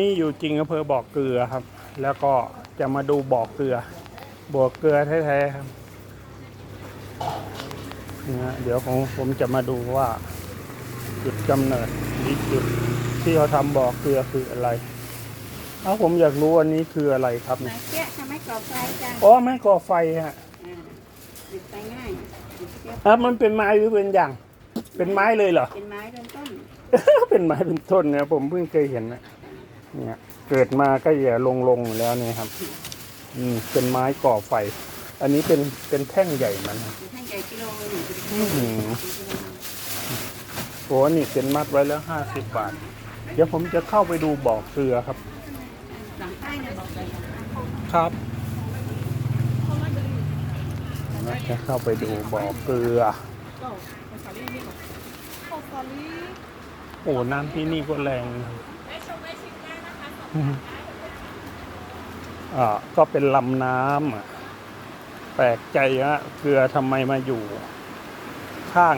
นี่อยู่จริงอำเภอบ่อเกลือครับ แล้วก็จะมาดูบ่อเกลือบ่อเกลือแท้ๆครับนะฮะเดี๋ยวผมผมจะมาดูว่า จุดกำเนิดหรือจุดที่เขาทำบ่อเกลือคืออะไรเอ้าผมอยากรู้อันนี้คืออะไรครับไหนเนี่ยเจ๊ะทำไมก่อไฟจังอ๋อไม้ก่อไฟฮะอ่าหยุดไปง่ายหยุดเจ๊ะอะมันเป็นไม้หรือเป็นอย่าง เป็นไม้เลยเหรอเป็นไม้เริ่มต้น เป็นไม้เป็นต้นเนี่ยผมเพิ่งเคยเห็นนะ เนี่ย เกิดมาก็อย่าลงลงๆแล้วเนี่ยครับ อืมเป็นไม้ก่อไฟ อันนี้เป็นเป็นแท่งใหญ่มันครับเป็นแท่งใหญ่กิโลหนึ่งอื้อหือโอ้นี่เป็นมัดไว้แล้วห้าสิบบาท เดี๋ยวผมจะเข้าไปดูบ่อเกลือครับหลังใต้เนี่ยบอกเลยครับจะเข้าไปดูบ่อเกลือโอ้น้ำที่นี่ก็แรงนะครับ อ่าก็เป็นลำน้ำแปลกใจฮะเกลือทำไมมาอยู่ ข้าง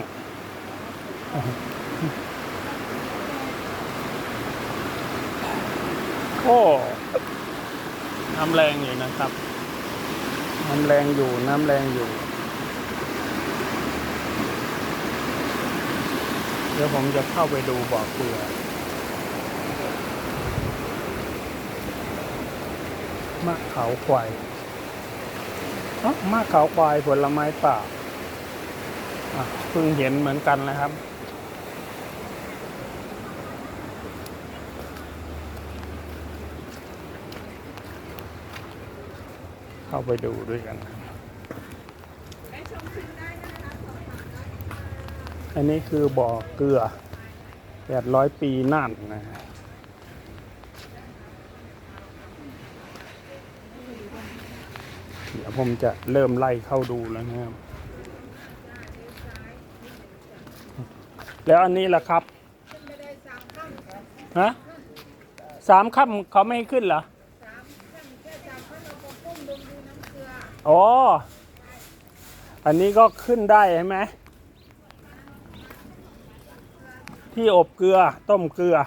โอ้น้ำแรงอยู่นะครับ น้ำแรงอยู่ น้ำแรงอยู่ เดี๋ยวผมจะเข้าไปดูบ่อเกลือ มะเขาควายเอ้ามะเขาควายผลไม้ป่าเพิ่งเห็นเหมือนกันนะครับเข้าไปดูด้วยกัน อันนี้คือบ่อเกลือแปดร้อยปีน่านนะฮะ เดี๋ยวผมจะเริ่มไล่เข้าดูแล้วนะครับ แล้วอันนี้ล่ะครับฮะสามค่ำเขาไม่ขึ้นเหรออ๋อ อันนี้ก็ขึ้นได้ใช่ไหม ที่อบเกลือต้มเกลือ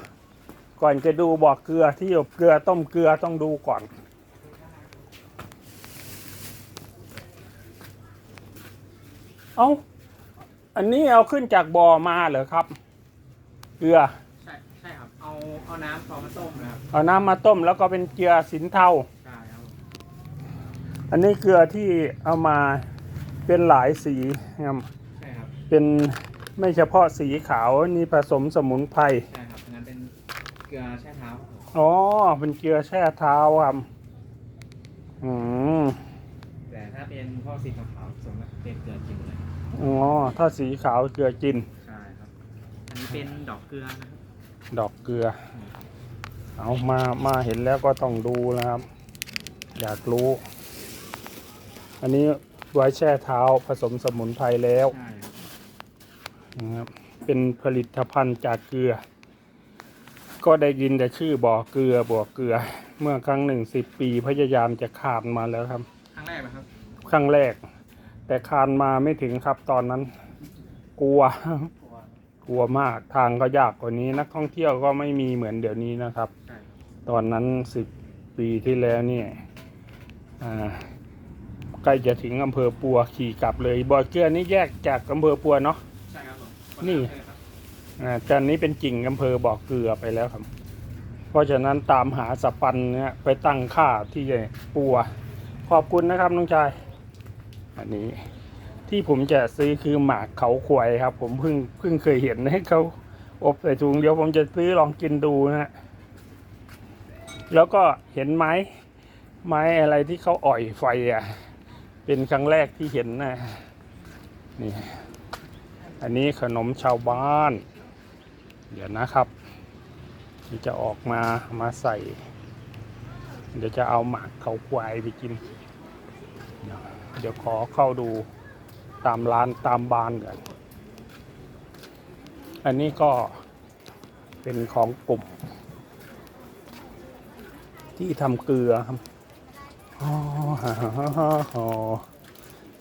ก่อนจะดูบอกเกลือที่อบเกลือต้มเกลือต้องดูก่อน เอาอันนี้เอาขึ้นจากบ่อมาเหรอครับ เกลือ ใช่ใช่ครับ เอาเอาน้ำพอมาต้มนะครับเอาน้ำมาต้มแล้วก็เป็นเกลือสินเทา ใช่ครับอันนี้เกลือที่เอามาเป็นหลายสีครับใช่ครับเป็นไม่เฉพาะสีขาวนี่ผสมสมุนไพร ใช่ครับอันนั้นเป็นเกลือแช่เท้าครับผมอ๋อ เป็นเกลือแช่เท้าครับ อืมแต่ ถ้าเป็นพวกสีขาวๆส่วนมากเป็นเกลือจริงเลยอ๋อถ้าสีขาวเกลือจิน ใช่ครับ อันนี้เป็นดอกเกลือนะครับดอกเกลือ เอามามาเห็นแล้วก็ต้องดูนะครับ อยากรู้ อันนี้ไว้แช่เท้าผสมสมุนไพรแล้วใช่ครับนะครับเป็นผลิตภัณฑ์จากเกลือ ก็ได้ยินแต่ชื่อบ่อเกลือบ่อเกลือ เมื่อครั้งหนึ่งสิบปีพยายามจะขานมาแล้วครับครั้งแรกนะ ครับครั้งแรก แต่คานมาไม่ถึงครับตอนนั้น กลัว กลัวมากทางก็ยากกว่านี้ นักท่องเที่ยวก็ไม่มีเหมือนเดี๋ยวนี้นะครับใช่ตอนนั้นสิบปีที่แล้วเนี่ยอ่าใกล้จะถึงอำเภอปัวขี่กลับเลยบ่อเกลือนี่แยกจากอำเภอปัวเนาะใช่ครับผมนี่ใช่ครับอ่าแต่อันนี้เป็นจริงอำเภอบ่อเกลือไปแล้วครับ เพราะฉะนั้นตามหาสปันเนี่ยไปตั้งค่าที่ปัว ขอบคุณนะครับน้องชาย อันนี้ ที่ผมจะซื้อคือหมากเขาควายครับ ผมเพิ่งเพิ่งเคยเห็นให้เขาอบใส่ถุงเดี๋ยวผมจะซื้อลองกินดูนะฮะแล้วก็เห็นไม้ไม้อะไรที่เขาอ่อยไฟอะ เป็นครั้งแรกที่เห็นนะนี่ อันนี้ขนมชาวบ้าน เดี๋ยวนะครับที่จะออกมามาใส่ เดี๋ยวจะเอาหมากเขาควายไปกินเดี๋ยว เดี๋ยวขอเข้าดูตามร้านตามบ้านก่อนอันนี้ก็เป็นของกลุ่ม ที่ทำเกลือครับอ๋อ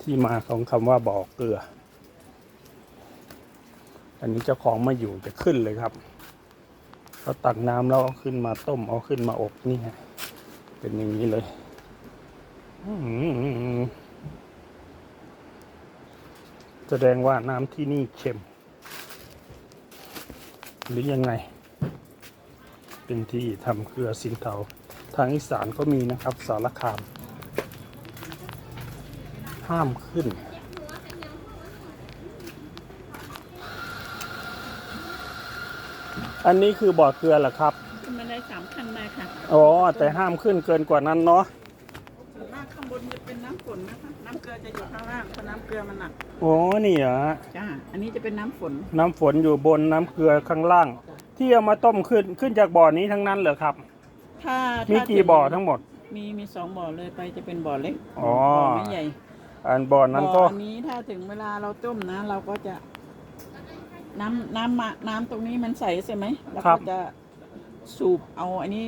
ที่มาของคำว่าบ่อเกลือ อันนี้เจ้าของมาอยู่จะขึ้นเลยครับเขาตักน้ำแล้วเอาขึ้นมาต้มเอาขึ้นมาอบนี่เป็นอย่างนี้เลย อื้อหือ แสดงว่าน้ำที่นี่เค็ม หรือยังไง เป็นที่ทำเกลือสินเทาทางอีสานก็มีนะครับสารคาม ห้ามขึ้น อันนี้คือบ่อเกลือเหรอครับ ขึ้นมาได้สามคันมาค่ะ อ๋อ แต่ห้ามขึ้นเกินกว่านั้นเนาะ จะอยู่ข้างล่างเพราะน้ำเกลือมันหนักอ๋อนี่เหรอ จ้าอันนี้จะเป็นน้ำฝนน้ำฝนอยู่บนน้ำเกลือข้างล่าง ที่เอามาต้มขึ้นขึ้นจากบ่อนี้ทั้งนั้นเหรอครับ ถ้ามีถ้ากี่บ่อทั้งหมด มีมีสองบ่อเลยไปจะเป็นบ่อเล็กอ๋อ บ่อไม่ใหญ่อันบ่อนั้นก็บ่อนี้ถ้าถึงเวลาเราต้มนะ เราก็จะ น้ำน้ำมาน้ำตรงนี้มันใสใช่ไหมเราครัก็บจะสูบเอาอันนี้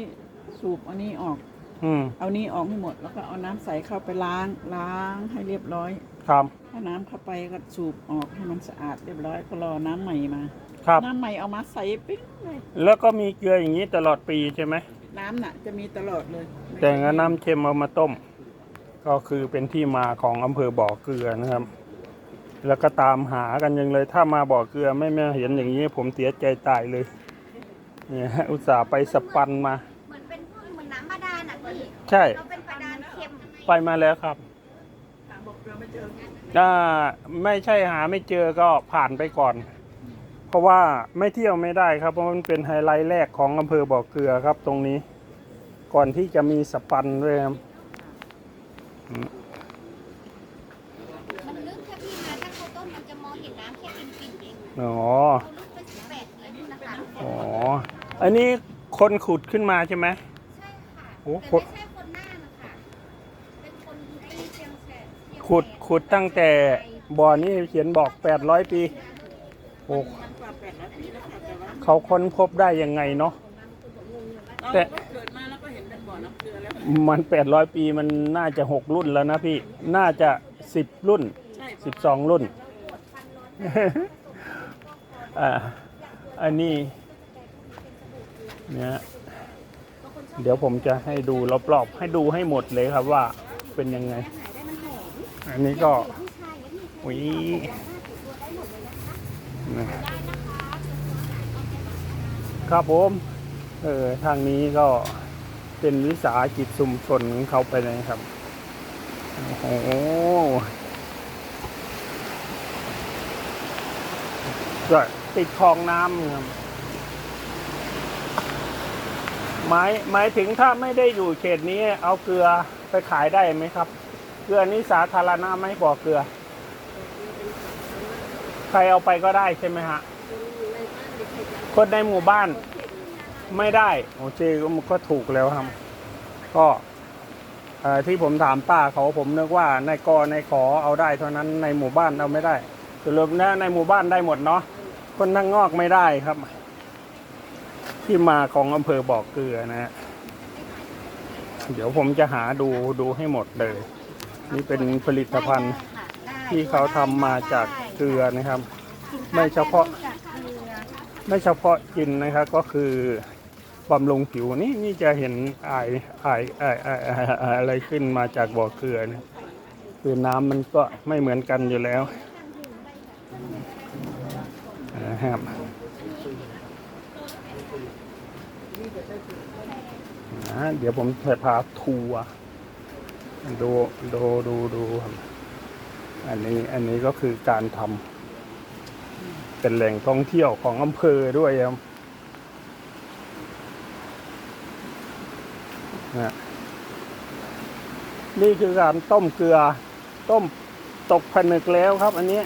สูบอันนี้ออก อืมเอานี้ออกให้หมด แล้วก็เอาน้ำใสเข้าไปล้างล้างให้เรียบร้อย ครับ ถ้าน้ำเข้าไปก็สูบออกให้มันสะอาดเรียบร้อยก็รอน้ำใหม่มา ครับ น้ำใหม่เอามาใส่ปิ๊งเลย แล้วก็มีเกลืออย่างนี้ตลอดปีใช่ไหม น้ำน่ะ จะมีตลอดเลยแต่งั้นน้ำเค็มเอามาต้ม ก็คือเป็นที่มาของอำเภอบ่อเกลือนะครับ แล้วก็ตามหากันยังเลย ถ้ามาบ่อเกลือไม่มาเห็นอย่างนี้ ผมเสียใจตายเลยเนี่ยอุตส่าห์ไปสปันมา ใช่เราเป็นบาดาลเค็มไปมาแล้วครับหาบอกเกลือไม่เจอถ้าไม่ใช่หาไม่เจอก็ผ่านไปก่อน เพราะว่าไม่เที่ยวไม่ได้ครับ เพราะมันเป็นไฮไลท์แรกของอำเภอบ่อเกลือครับ ตรงนี้ ก่อนที่จะมีสปันด้วยครับมันลึกถ้าพี่มาถ้าเขาต้มมันจะมองเห็นน้ำแค่ปิ่นๆเองอ๋อเขาลึกไปสิบแปดนิ้วนะคะอ๋ออันนี้คนขุดขึ้นมาใช่ไหมใช่ค่ะ โอ้แต่ขุดไม่ใช่คนหน้านะคะเป็นคนไอ้เชียงแสนเชียงแสนขุดขุดตั้งแต่บ่อนี้เขียนบอก 800 ปีโอ้มันกว่าแปดร้อยปีแล้วค่ะแต่ว่าเขาค้นพบได้ยังไงเนาะ เราแต่ ก็เกิดมาแล้วก็เห็นเป็นบ่อน้ำเกลือแล้ว มัน 800 ปีมันน่าจะ 6 รุ่นแล้วนะพี่ น่าจะ 10 รุ่น ใช่12 รุ่น อ่าอันนี้เนี่ย เดี๋ยวผมจะให้ดูรอบๆให้ดูให้หมดเลยครับว่าเป็นยังไง อันนี้ก็อุ้ยครับผมเออทางนี้ก็เป็นวิสาหกิจชุมชนของเขาไปเลยครับโอ้โหก็ติดคลองน้ำครับ หมายหมายถึงถ้าไม่ได้อยู่เขตนี้เอาเกลือไปขายได้ไหมครับ เกลือนี้สาธารณะไหมบ่อเกลือ ใครเอาไปก็ได้ใช่ไหมฮะคนในหมู่บ้าน ไม่ได้โอเคก็มันก็ถูกแล้วครับ ก็ที่ผมถามป้าเขาผมนึกว่าในกอในขอเอาได้เท่านั้นในหมู่บ้านเอาไม่ได้สรุปนะในหมู่บ้านได้หมดเนาะคนทั้งงอกไม่ได้ครับ ที่มาของอำเภอบ่อเกลือนะฮะเดี๋ยวผมจะหาดูดูให้หมดเลย นี่เป็นผลิตภัณฑ์ที่เขาทำมาจากเกลือนะครับ ไม่เฉพาะ ไม่เฉพาะกินนะครับก็คือบำรุงผิวนี่นี่จะเห็นอายอายอายอายอายอายอะไรขึ้นมาจากบ่อเกลือนะคือน้ำมันก็ไม่เหมือนกันอยู่แล้วนะครับ นะเดี๋ยวผมจะพาทัวร์ดูดูดูดูอันนี้อันนี้ก็คือการทำเป็นแหล่งท่องเที่ยวของอำเภอด้วยครับนะนี่คือการต้มเกลือ ต้มตกผนึกแล้วครับ อันนี้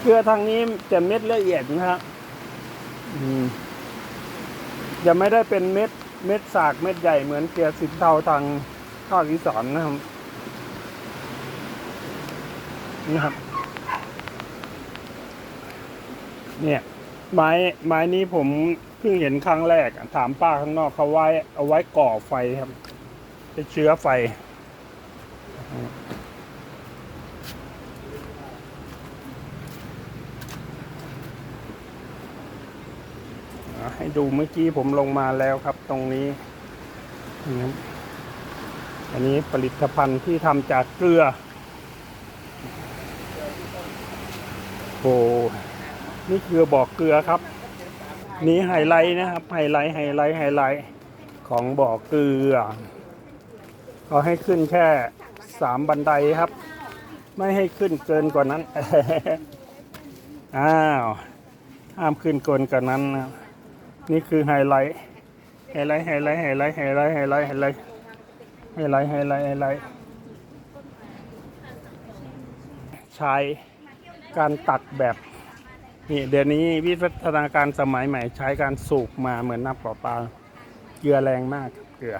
เกลือทางนี้จะเม็ดละเอียดนะครับอืม จะไม่ได้เป็นเม็ดเม็ดสากเม็ดใหญ่เหมือนเกลือสินเทาทางภาคอีสานนะครับนะครับ เนี่ยไม้ไม้นี้ผมเพิ่งเห็นครั้งแรก ถามป้าข้างนอกเขาไว้ เอาไว้ก่อไฟครับจะเชื้อไฟ ให้ดูเมื่อกี้ผมลงมาแล้วครับ ตรงนี้นะครับอันนี้ผลิตภัณฑ์ที่ทำจากเกลือโอ้นี่เกลือบอกเกลือครับ นี่ไฮไลท์นะครับไฮไลท์ไฮไลท์ไฮไลท์ของบ่อเกลือเขาให้ขึ้นแค่สามบันไดครับ ไม่ให้ขึ้นเกินกว่านั้น อ้าว ห้ามขึ้นเกินกว่านั้นนะ นี่คือไฮไลท์ ไฮไลท์ ไฮไลท์ ไฮไลท์ ไฮไลท์ ไฮไลท์ ไฮไลท์ ไฮไลท์ ไฮไลท์ ไฮไลท์ ใช้การตักแบบ นี่เดี๋ยวนี้วิวัฒนาการสมัยใหม่ใช้การสูบมาเหมือนน้ำประปา เกลือแรงมากครับเกลือ